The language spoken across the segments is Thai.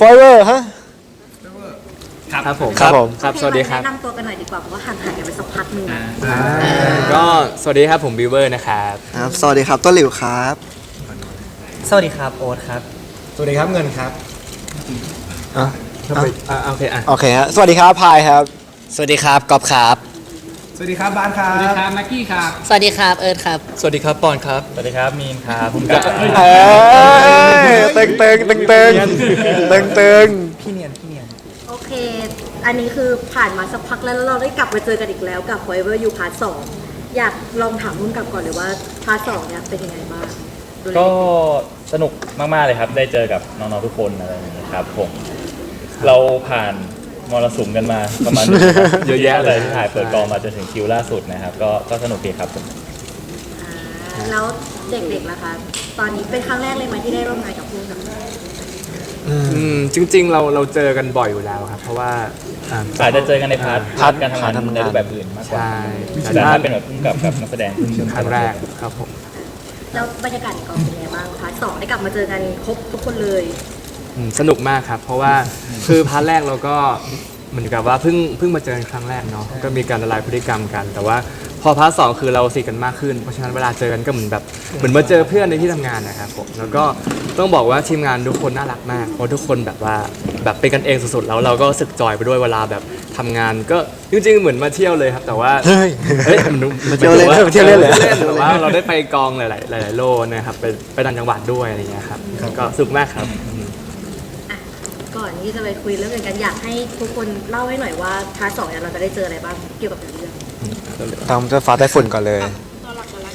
forever ฮะ ครับผมครับผม ครับ สวัสดีครับ แนะนำตัวกันหน่อยดีกว่าเพราะว่าห่างหายกันไปสักพักหนึ่งก็สวัสดีครับผมบิวเวอร์นะครับ ครับ สวัสดีครับต้นหลิวครับ สวัสดีครับโอ๊ตครับ สวัสดีครับเงินครับอะทำไมอะโอเคอะโอเคฮะ สวัสดีครับพายครับ สวัสดีครับกอบครับ สวัสดีครับบ้านครับ สวัสดีครับแม็กกี้ครับ สวัสดีครับเอิร์ธครับ สวัสดีครับปอนครับ สวัสดีครับมีนครับผมกับเอ้ยตึงตึงตึงตึงตึงตึงพี่เนียนพี่เนียนโอเค อันนี้คือผ่านมาสักพักแล้วแล้วเราได้กลับมาเจอกันอีกแล้วกับ Forever You Part 2อยากลองถามพุ่มกับก่อนเลยว่า Part 2เนี่ยเป็นยังไงบ้างดูแลก็สนุกมาก ๆ เลยครับ ได้เจอกับน้อง ๆ ทุกคนอะไรอย่างนี้ครับผม เราผ่าน มรสุมกันมาประมาณหนึ่งครับเยอะแยะเลย ที่ถ่ายเปิดกองมาจนถึงคิวล่าสุดนะครับ ก็ก็สนุกดีครับผมอ่าแล้วเด็กๆล่ะคะ ตอนนี้เป็นครั้งแรกเลยไหมที่ได้ร่วมงานกับพุ่มกับอืมจริง ๆ เราเราเจอกันบ่อยอยู่แล้วครับ เพราะว่าอ่าอาจจะเจอกันในพาร์ทพาร์ทการทำงานพาร์ททำงานในรูปแบบอื่นมากกว่าใช่แต่ถ้าเป็นแบบพุ่งกับกับนักแสดงครั้งแรกครับผม แล้วบรรยากาศในกองเป็นยังไงบ้างพาร์ทสองได้กลับมาเจอกันครบทุกคนเลย อืมสนุกมากครับ เพราะว่าคือพาร์ทแรกเราก็เหมือนกับว่าเพิ่งเพิ่งมาเจอกันครั้งแรกเนาะก็มีการละลายพฤติกรรมกัน แต่ว่าพอพาร์ทสองคือเราสนิทกันมากขึ้นเพราะฉะนั้นเวลาเจอกันก็เหมือนแบบเหมือนมาเจอเพื่อนในที่ทำงานนะครับผมแล้วก็ต้องบอกว่าทีมงานทุกคนน่ารักมากเพราะทุกคนแบบว่าแบบเป็นกันเองสุดๆแล้วเราก็รู้สึกจอยไปด้วยเวลาแบบทำงาน ก็จริงๆเหมือนมาเที่ยวเลยครับ แต่ว่า เฮ้ย เฮ้ยมันมาเที่ยวเล่นมาเที่ยวเล่นเลยเล่นแต่ว่าเราได้ไปกองหลายๆหลายๆโลนะครับไปไปต่างจังหวัดด้วยอะไรเงี้ยครับ ก็สนุกมากครับอะ ก่อนที่จะไปคุยเรื่องอื่นกันอยากให้ทุกคนเล่าให้หน่อยว่าพาร์ทสองเนี่ยเราจะได้เจออะไรบ้างเกี่ยวกับเรื่องตามเจ้าฟ้าใต้ฝุ่นก่อนเลย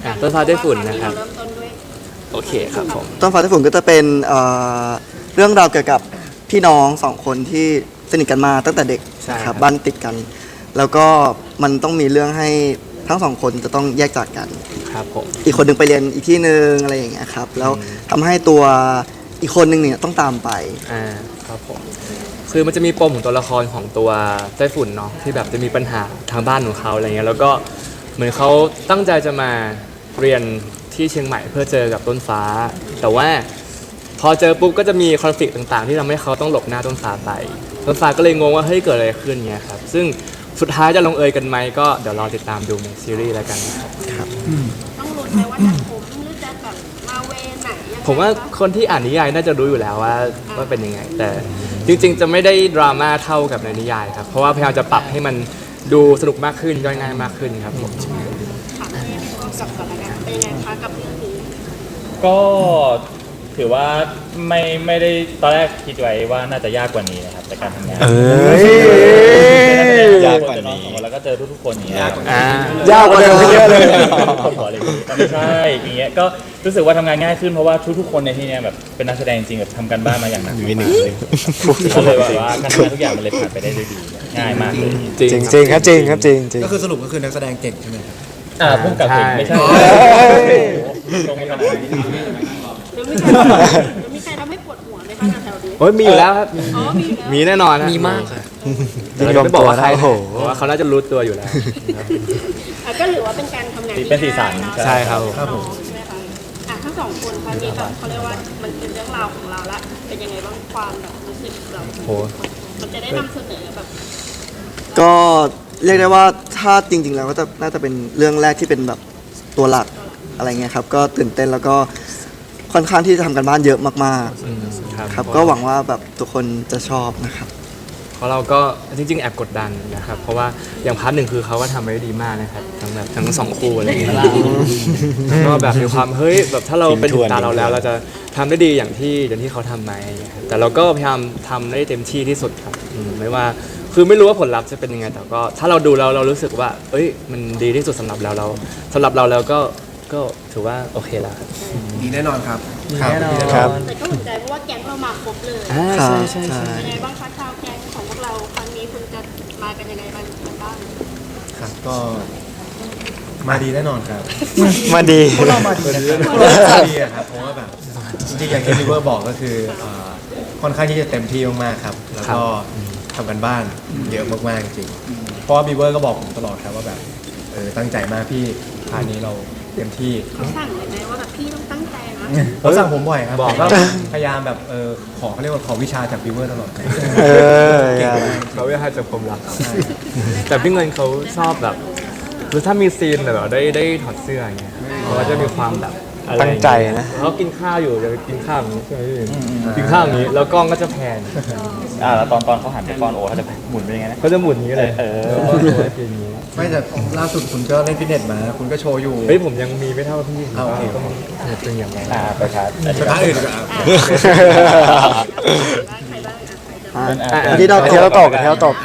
อะต้นฟ้าได้ฝุ่นนะครับโอเคครับผม ต้นฟ้าที่ฝุ่นก็จะเป็นเอ่อเรื่องราวเกี่ยวกับพี่น้องสองคนที่สนิทกันมาตั้งแต่เด็กใช่นะคครัรับบบ้านติดกัน แล้วก็มันต้องมีเรื่องให้ทั้งสองคนจะต้องแยกจากกัน ครับผม อีกคนหนึ่งไปเรียนอีกที่หนึ่งอะไรอย่างเงี้ยครับแล้วทำให้ตัว อีกคนหนึ่งเนี่ยต้องตามไป อ่าครับผมคือมันจะมีปมของตัวละครของตัวไต้ฝุ่นเนาะที่แบบจะมีปัญหาทางบ้านของเขาอะไรเงี้ยแล้วก็เหมือนเขาตั้งใจจะมาเรียนที่เชียงใหม่เพื่อเจอกับต้นฟ้า แต่ว่าพอเจอปุ๊บก็จะมีคอนฟ lict ต่างๆ ที่ทำให้เขาต้องหลบหน้าต้นฟ้าไปต้นฟ้าก็เลยงงว่าเฮ้ยเกิดอะไรขึ้นเงี้ยครับซึ่งสุดท้ายจะลงเอยกันไหมก็เดี๋ยวรอติดตามดูในซีรีส์แล้วกันนะครับ ต้องลุ้นไหมว่าจะผมหรือจะแบบ ผมว่าคะคนที่อ่านนิยายน่าจะรู้อยู่แล้วว่าว่าเป็นยังไง แต่จริงๆ จะไม่ได้ดราม่าเท่ากับในนิยายครับ เพราะว่าพยายามจะปรับให้มันดูสนุกมากขึ้นย่อยง่ายมากขึ้นครับผมค่ะกับก่อนละกันเป็นยังไงคะกับเรื่องนี้ก็ถือว่าไม่ไม่ได้ตอนแรกคิดไว้ว่าน่าจะยากกว่านี้นะครับในการทำงาน เอ้ย ยากกว่านี้แล้วก็เจอทุกๆคนอย่างเงี้ยอ่ายากกว่าเดิมเยอะเลยคนหัวเลยไม่ใช่อย่างเงี้ยก็รู้สึกว่าทำงานง่ายขึ้นเพราะว่าทุกๆคนในที่เนี้ยแบบเป็นนักแสดงจริงแบบทำกันบ้านมาอย่างหนักมากเลยก็เลยแบบว่าการทำงานทุกอย่างมันเลยผ่านไปได้ด้วยดีง่ายมากเลยจริงจริงจริงครับจริงครับจริงจริงก็คือสรุปก็คือนักแสดงเก่งใช่ไหมครับอ่าพุ่งกับเก่งไม่ใช่เฮ้ยตรงไปขนาดนี้หรือมีใครหรือมีใครทำให้ปวดหัวไหมคะแถวนี้ โอ้ยมีอยู่แล้วครับ อ๋อมีแล้วมีแน่นอนฮะมีมากค่ะแต่เราไม่บอกว่าใครโอ้โห เพราะว่าเขาน่าจะรู้ตัวอยู่แล้ว อะก็ถือว่าเป็นการทำงานที่เป็นสีสัน ง่ายเอะใช่ครับครับผมใช่ไหมคะอะทั้งสองคนครั้งนี้แบบเขาเรียกว่ามันเป็นเรื่องราวของเราละเป็นยังไงบ้างความแบบรู้สึกเราโห มันจะได้นำเสนอแบบก็เรียกได้ว่าถ้าจริง ๆ แล้วก็จะน่าจะเป็นเรื่องแรกที่เป็นแบบตัวหลักอะไรเงี้ยครับ ก็ตื่นเต้นแล้วก็ ค่อนข้างที่จะทำกันบ้านเยอะมากอืมครับๆ ครับ ก็หวังว่าแบบทุกคนจะชอบนะครับ เพราะเราก็จริง ๆ แอบกดดันนะครับ เพราะว่าอย่างพาร์ทหนึ่งคือเขาก็ทำไว้ได้ดีมากนะครับทั้งแบบทั้งสองคู่อะไรอย่างเงี้ยแล้วก็แบบมีความเฮ้ยแบบถ้าเราเป็นติดตามเราแล้ว เราจะทำได้ดีอย่างที่อย่างที่เขาทำไหมอะไรอย่างเงี้ยครับแต่เราก็พยายามทำได้เต็มที่ที่สุดครับอืมไม่ว่าคือไม่รู้ว่าผลลัพธ์จะเป็นยังไงแต่ก็ ถ้าเราดูแล้วเรารู้สึกว่า เอ้ยมันดีที่สุดสำหรับเราเราสำหรับเราแล้วก็ ก็ถือว่าโอเคแล้วครับดีแน่นอนครับ แน่นอนครับ แต่ก็สนใจเพราะว่าแก๊งเรามาครบเลยอ่าครัใช่บใช่ใช่ใช่ เป็นยังไงบ้างคะชาวแก๊งของพวกเราครั้งนี้คุณจะมากันยังไงบ้างบ้างครับก็มาดีแน่นอนครับมาดี พวกเรามาดีนะครับดีอะครับเพราะว่าแบบจริงๆอย่างที่พี่เบอร์บอกก็คือเอ่อค่อนข้างที่จะเต็มที่มากๆครับ แล้วก็ทำกันบ้านเยอะมากๆจริงๆเพราะว่าบีเบอร์ก็บอกผมตลอดครับว่าแบบเออตั้งใจมากพี่พาร์ทนี้เรา เต็มที่เขาสั่งเลยไหมว่าแบบพี่ต้องตั้งใจนะเขาสั่งผมบ่อยครับบอกผมก็พยายามแบบเออขอเขาเรียกว่าขอวิชาจากบิวเวอร์ตลอดเอออย่าเขาไม่ให้จากความรัก แต่พี่เงินเขาชอบแบบคือถ้ามีซีนแบบได้ได้ถอดเสื้ออย่างเงี้ยเขาก็จะมีความแบบอะไรตั้งใจนะเขากินข้าวอยู่จะกินข้าวอย่างนี้ใช่ไหมพี่กินข้าวอย่างนี้แล้วกล้องก็จะแพนอ่าแล้วตอนตอนเขาหันไปป้อนโอเขาจะหมุนเป็นยังไงนะก็จะหมุนอย่างนี้เลยเออ ป้อนโอ้ยเป็นอย่างนี้ไม่แต่ล่าสุดคุณก็เล่นฟิตเนสมา คุณก็โชว์อยู่ เฮ้ยผมยังมีไม่เท่าพี่เอาโอเคก็มีเป็นอย่างไรอ่าไปชาร์จสถานอื่นดีกว่าใครบ้างอะใครจะอะอันนี้เราเที่ยวตกเที่ยวตก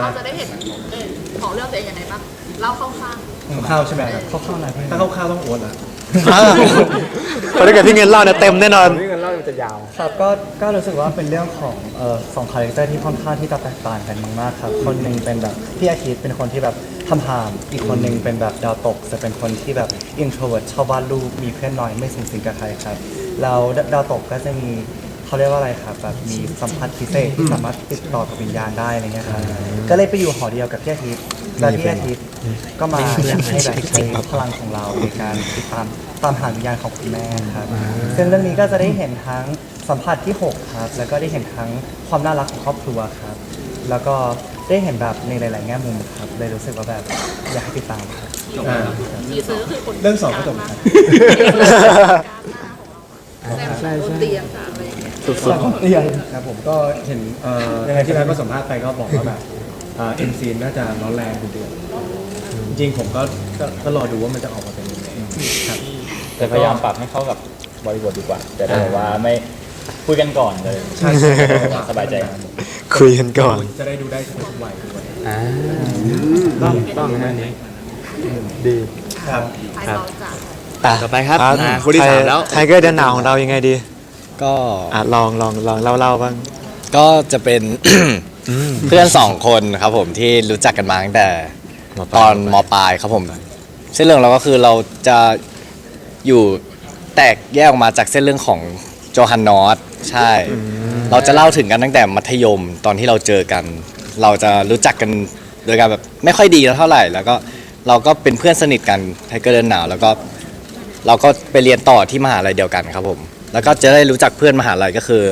เราจะได้เห็นเออของเรื่องตัวเองยังไงบ้างเล่าคร่าวๆข้าวใช่ไหมครับข้าวๆอะไรถ้าข้าวๆต้องโอ๊ตละเพราะถ้าเกิดพี่เงินเล่าเนี่ยเต็มแน่นอนพี่เงินเล่ามันจะยาว ครับก็ก็รู้สึกว่าเป็นเรื่องของเอ่อสองคาแรคเตอร์ที่ค่อนข้างที่จะแตกต่างกันมากๆครับ คนหนึ่งเป็นแบบพี่อาทิตย์เป็นคนที่แบบทำหาม อีกคนหนึ่งเป็นแบบดาวตก จะเป็นคนที่แบบ introvert ชอบวาดรูปมีเพื่อนน้อยไม่สูงสิงกับใครครับแล้วดาวตกก็จะมีเขาเรียกว่าอะไรครับแบบมีสัมผัสพิเศษที่สามารถติดต่อกับวิญญาณได้อะไรเงี้ยครับก็เลยไปอยู่หอเดียวกับพี่อาทิตย์แล้วพี่อาทิตย์ก็มาอยากให้แบบใช้พลังของเราในการติดตาม ตามหาวิญญาณของคุณแม่ครับซึ่งเรื่องนี้ก็จะได้เห็นทั้งสัมผัสที่ 6 ครับ แล้วก็ได้เห็นทั้งความน่ารักของครอบครัวครับ แล้วก็ได้เห็นแบบในหลาย ๆ แง่มุมครับ เลยรู้สึกว่าแบบอยากให้ติดตามครับอ่าทีเซอร์ก็คือคนเรื่องสองก็จบครับ ใช่ใช่เตรียมจากอะไรอย่างเงี้ยครับผมก็เห็นเอ่อยังไงที่แล้วก็สัมภาษณ์ไปก็บอกว่าแบบเอ็นซีนน่าจะร้อนแรงดูเดือดจริงๆผมก็ก็ก็รอดูว่ามันจะออกมาเป็นยังไงครับ แต่พยายามปรับให้เข้ากับบริบทดีกว่าจะได้แบบว่าไม่คุยกันก่อนเลยใช่ใช่สบายใจคุยกันก่อน จะได้ดูได้ทุกวัยด้วยต้องต้องนะนี้ดีครับภายเราจากต่อไปครับอ่าคนที่สามแล้วไทเกอร์เดินหนาวของเรายังไงดี ก็อะลองลองลองเล่าเล่าบ้าง ก็จะเป็นเพื่อนสองคนครับผมที่รู้จักกันมาตั้งแต่มปตลายอนมปลายครับผมเส้นเรื่องเราก็คือเราจะ อยู่แตกแยกออกมาจากเส้นเรื่องของโจฮันนอสใช่ เราจะเล่าถึงกันตั้งแต่มัธยมตอนที่เราเจอกัน เราจะรู้จักกันโดยการแบบไม่ค่อยดีเท่าไหร่ แล้วก็เราก็เป็นเพื่อนสนิทกันไทเกอร์เดินหนาวแล้วก็เราก็ไปเรียนต่อที่มหาลัยเดียวกันครับผม แล้วก็จะได้รู้จักเพื่อนมหาลัยก็คือ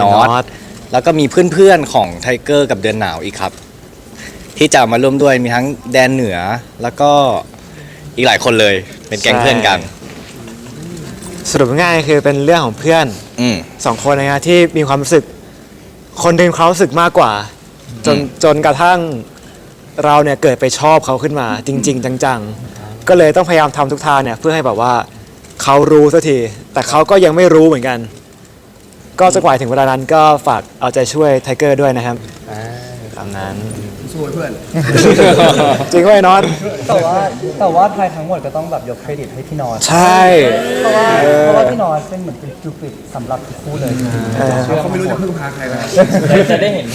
นอสแล้วก็มีเพื่อนๆของไทเกอร์กับเดือนหนาวอีกครับ ที่จะมาร่วมด้วยมีทั้งแดนเหนือแล้วก็อีกหลายคนเลยเป็นแก๊งเพื่อนกัน สรุปง่ายๆคือเป็นเรื่องของเพื่อนอืม สองคนนะฮะที่มีความรู้สึก คนหนึ่งเขารู้สึกมากกว่า จนอืม จนกระทั่งเราเนี่ยเกิดไปชอบเขาขึ้นมา จริง ๆ จังๆ ก็เลยต้องพยายามทำทุกทางเนี่ยเพื่อให้แบบว่าเขารู้สักทีแต่เขาก็ยังไม่รู้เหมือนกัน ก็จะกว่าถึงเวลานั้นก็ฝากเอาใจช่วยไทเกอร์ด้วยนะครับตา มนั้นช่วยเพื่อน จริงไหมน็อตแต่ว่าแต่ว่าไทยทั้งหมดก็ต้องแบบยกเครดิตให้พี่นอสใช่ เพราะว่าเพราะว่าพี่นอสเป็นเหมือนเป็นคิวปิดสำหรับทุกคู่เลยเขาไม่รู้จะพึ่งพาใครแล้วจะได้เห็น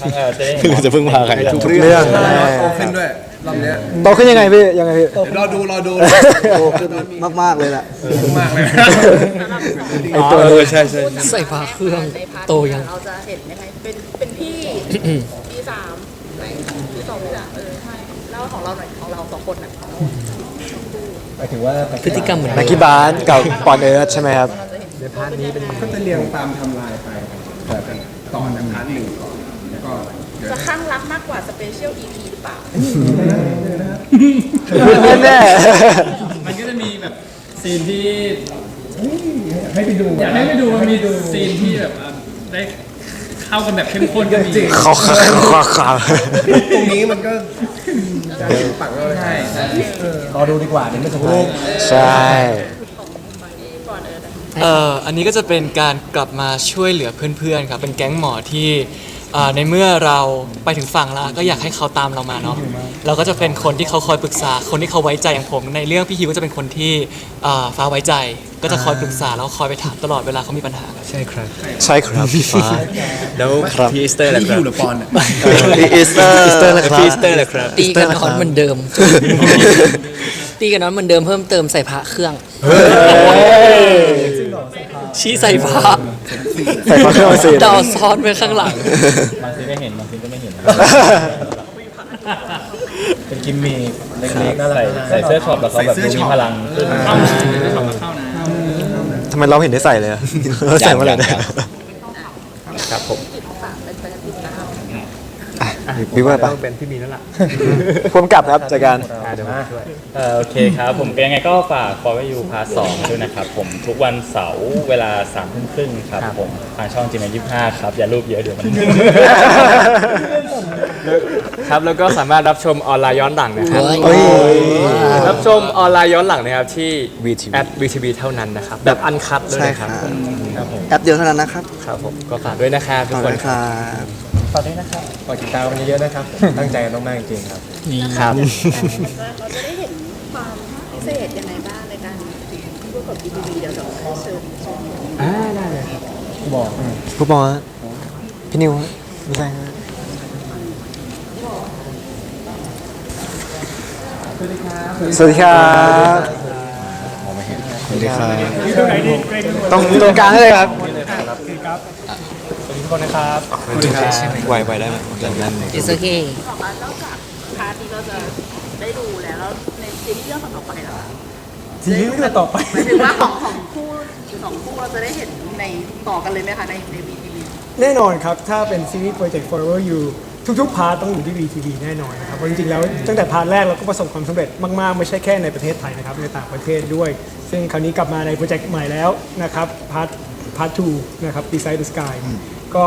ทั้งเออจะได้เห็นจะพึ่งพาใครทุกเรื่องโตขึ้นด้วยรอบเนี้ยโตขึ้นยังไงพี่ยังไงพี่เดี๋ยวรอดูรอดูโตขึ้นมากๆเลยแหละมากเลยไอตัวนี้ใช่ใช่ใส่ฟ้าเครื่องโตยังเราจะเห็นยังไงเป็นเป็นพี่ปีสามไหนปีสองปีสามเออใช่แล้วของเราหน่อยของเราสองคนน่ะหมายถึงว่าพฤติกรรมเหมือนนักกีบาสกับปอนเอิร์ธใช่ไหมครับก็จะเรียงตามไทำลายไปแบบต่อจากพาร์ทหนึ่งก่อนแล้วก็เดี๋ยวจะข้างรักมากกว่าสเปเชียลอีพีหรือเปล่า แน่มันก็จะมีแบบซีนที่ให้ไปดูอยากให้ไปดูมันมีซีนที่แบบอะได้ เข้ากันแบบเข้มข้นก็มีๆเขาเขาเขาเขาตรงนี้มันก็จะปักแล้วเลยใช่ใช่รอดูดีกว่าเดี๋ยวไม่สมบูรณ์ใช่ เอ่ออันนี้ก็จะเป็นการกลับมาช่วยเหลือเพื่อนๆครับเป็นแก๊งหมอที่เอ่อในเมื่อเราไปถึงฝั่งแล้วก็อยากให้เขาตามเรามาเนาะเราก็จะเป็นคนที่เขาคอยปรึกษาคนที่เขาไว้ใจอย่างผม ในเรื่องพี่ฮิวก็จะเป็นคนที่เอ่อฟ้าไว้ใจ ก็จะคอยปรึกษาแล้วคอยไปถามตลอดเวลาเขามีปัญหาครับใช่ครับ ใช่ครับพี่ฟ้า แล้วพี่อีสเตอร์แหละครับอยู่หรือปอนอะอีสเตอร์อีสเตอร์นะครับ พี่อีสเตอร์แหละครับ ตีกันนอนเหมือนเดิม ตีกันนอนเหมือนเดิมเพิ่มเติมใส่พระเครื่องชี้ใส่พระใส่ฟ้าเครื่องมาสิ ดาวซ้อนไว้ข้างหลัง บางทีก็เห็นบางทีก็ไม่เห็นเป็นกิมมิคเล็กๆน่ารักใส่น่ารักใส่เสื้อช็อปแล้วเขาแบบดูมีพลังขึ้น เข้านะ ไม่ชอบมาเข้านะทำไมเราเห็นได้ใส่เลยอะเราใส่มาเลยนะครับผมวิวเวอร์ปะต้องเป็นพี่มีนั่นแหละพ่วงกับครับจากการ อ่าเดี๋ยวผมช่วย เอ่อโอเคครับ ผมเป็นยังไงก็ฝาก For You Part 2ด้วยนะครับ ผมทุกวันเสาร์เวลา3ามทุ่มครึ่งครับครับ ผมทางช่องจีเมนยี่ห้าครับ อย่ารูปเยอะเดี๋ยวมัน ครับแล้วก็สามารถรับชมออนไลน์ย้อนหลังนะครับ เฮ้ย รับชมออนไลน์ย้อนหลังนะครับที่ VTV แอด VTV เท่านั้นนะครับ แบบอันคัดด้วยใช่นะคครัรับบแอปเดียวเท่านั้นนะครับครับผมก็ฝากด้วยนะครับทุขกอบคคุนณครับตอนนี้นะครับฝากติดตามกันเยอะๆนะครับ ตั้งใจกันมากๆจริงๆครับ ครับ เราจะได้เห็นความพิเศษยังไงบ้างในการร่วมกับ BTV เดี๋ยวเราเชิญเชิญอ่าได้เลยครับผู้บอลฮะพี่นิวฮะไม่ใช่ฮะสวัสดีครับ สวัสดีครับสวัสดีครับตรงตรงกลางให้เลยครับทุกคนนะครับไหวไหวได้ไหม It's okay บอกว่านอกจากพาร์ทนี้เราจะได้ดูแล้วแล้วในซีรีส์เรื่องต่อไปแล้วอะทีนี้เรื่องต่อไปหมายถึงว่าของของคู่สองคู่เราจะได้เห็นในต่อกันเลยไหมคะในใน BTV แน่นอนครับ ถ้าเป็นซีรีส์ Project Forever You ทุกๆพาร์ทต้องอยู่ที่ VTV แน่นอนนะครับเพราะจริงๆแล้วตั้งแต่พาร์ทแรกเราก็ประสบความสำเร็จมากๆ ไม่ใช่แค่ในประเทศไทยนะครับในต่างประเทศด้วย ซึ่งคราวนี้กลับมาในโปรเจกต์ใหม่แล้วนะครับพาร์ทพาร์ท2นะครับ Beside the Sky ก็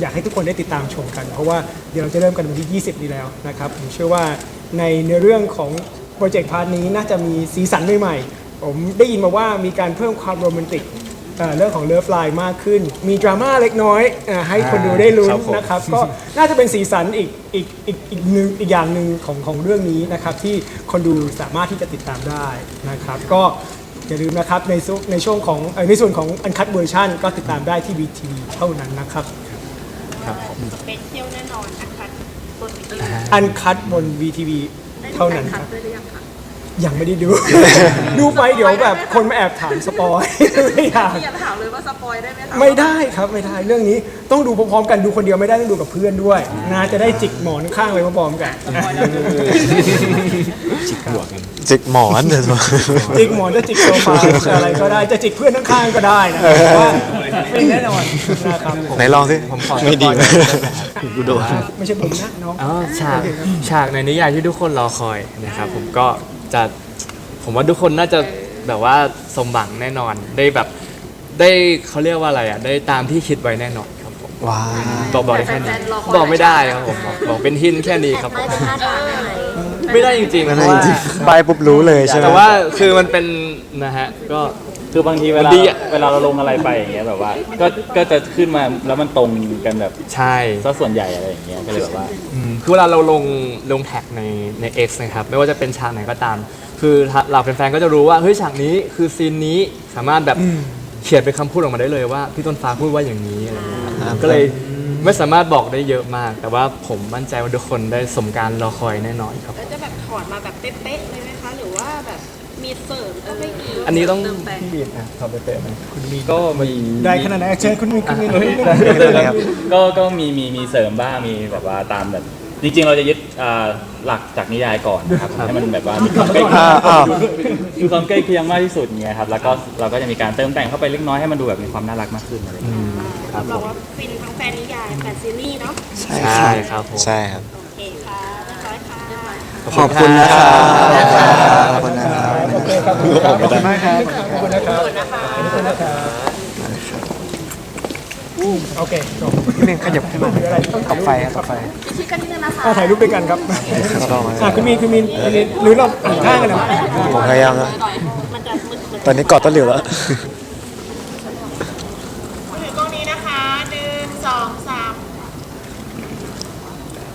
อยากให้ทุกคนได้ติดตามชมกัน เพราะว่าเดี๋ยวเราจะเริ่มกันวันที่ 20 นี้แล้วนะครับผมเชื่อว่าในเนื้อเรื่องของโปรเจกต์พาร์ทนี้น่าจะมีสีสันใหม่ๆผมได้ยินมาว่ามีการเพิ่มความโรแมนติก อ่อเรื่องของเลิฟไลน์มากขึ้น มีดราม่าเล็กน้อยเอ่อให้คนดูได้ลุ้นครับผม นะครับ ก็น่าจะเป็นสีสันอีกอีกอีกอีกหนึ่งอีกอย่างหนึ่งของของเรื่องนี้นะครับที่คนดูสามารถที่จะติดตามได้นะครับ ก็อย่าลืมนะครับในซุในช่วงของเอ่อในส่วนของอันคัดเวอร์ชันก็ติดตามได้ที่ VTV เท่านั้นนะครับสเปเชียลแน่นอนนะคะบน BTV อันคัดบน VTV ได้ดูเท่าการนั้นคคัดรับด้วยหรือยังคะ ยังไม่ได้ดู ดูไปเดี๋ยวแบบคนมาแอบถามสปอยไม่อยากพี่อยากถามเลยว่าสปอยได้ไหมคะไม่ได้ครับไม่ได้เรื่องนี้ต้องดูพร้อมๆกันดูคนเดียวไม่ได้ต้องดูกับเพื่อนด้วยนะจะได้จิกหมอนข้างไปพร้อมๆกัน จิกหมอนเดี๋ยวจิกหมอนจะจิกโซฟาจะอะไรก็ได้จะจิกเพื่อนข้างๆก็ได้นะว่าเป็นแน่นอนนะครับผมไหนลองสิผมขอไม่ดีสปอยล์นะได้ไหมครับกูโดนไม่ใช่ผมนะน้อง อ๋อฉากฉากในนิยายที่ทุกคนรอคอยนะครับผมก็ จะ ผมว่าทุกคนน่าจะแบบว่าสมหวังแน่นอน ได้แบบได้เขาเรียกว่าอะไรอะ ได้ตามที่คิดไว้แน่นอนครับผมว้าบอกบอกได้แค่นี้บอกไม่ได้ครับผมบอกบอกเป็นหินแค่นี้ครับผม ไม่จะคาดหวังได้ไหมไม่ได้จริงๆไม่เพได้ราะว่าจริงๆใบปุ๊บรู้เลยใช่ไหม แต่ว่าคือมันเป็นนะฮะก็ คือบางทีเวลาดีอะ เวลาเราลงอะไรไปอย่างเงี้ยแบบว่า ก็ก็จะขึ้นมาแล้วมันตรงกันแบบใช่ ซะส่วนใหญ่อะไรอย่างเงี้ยก็เลยแบบว่า อืม คือเวลาเราลงลงแท็กในใน X นะครับไม่ว่าจะเป็นฉากไหนก็ตาม คือถ้าเราแฟนๆก็จะรู้ว่าเฮ้ยฉากนี้คือซีนนี้สามารถแบบเขียนเป็นคำพูดออกมาได้เลยว่าพี่ต้นฟ้าพูดว่าอย่างนี้อะไรอย่างเงี้ยครับก็เลยไม่สามารถบอกได้เยอะมาก แต่ว่าผมมั่นใจว่าทุกคนได้สมการรอคอยแน่นอนครับ แล้วจะแบบถอดมาแบบเป๊ะๆเลยไหมคะ หรือว่าแบบมีเสริมก็ไม่อีกอันนี้ต้อง เติมแต่งพี่บีนนะทำไปเป๊ะไหมก็มีได้ขนาดไหนเชิญคุณมินคุณมินก็ก็มีมีมีเสริมบ้างมีแบบว่าตามแบบ จริงๆ เราจะยึดอ่าหลักจากนิยายก่อนนะครับให้มันแบบว่ามีความใกล้เคียอ่างอ่า มีความใกล้เคียงมากที่สุดเงี้ยครับแล้วก็เราก็จะมีการเติมแต่งเข้าไปเล็กน้อยให้มันดูแบบมีความน่ารักมากขึ้นอะไรอย่างเงี้ยรับรองว่าฟินทั้งแฟนนิยายแฟนซีรีส์เนาะใช่ใช่ครับครับผม ใช่ครับ โอเคค่ะเรียบร้อยค่ะเรียบร้อยค่ะ ขอบคุณนะครับขอบคุณนะครับโอเคครับขอบคุณมากครับ ขอบคุณนะครับขอบคุณนะครับ โอเคจบพี่เมงขยับขึ้นมาหรืออะไรต้องตับไฟครับตับไฟชิดกันนิดนึงนะคะอะถ่ายรูปด้วยกันครับครับลองมาอะคุณมีนคุณมีนคุณมีนหรือเราหันข้างกันนะผมพยายามนะ มันจะมึนๆ ตอนนี้กอดต้นเหลียวแล้ว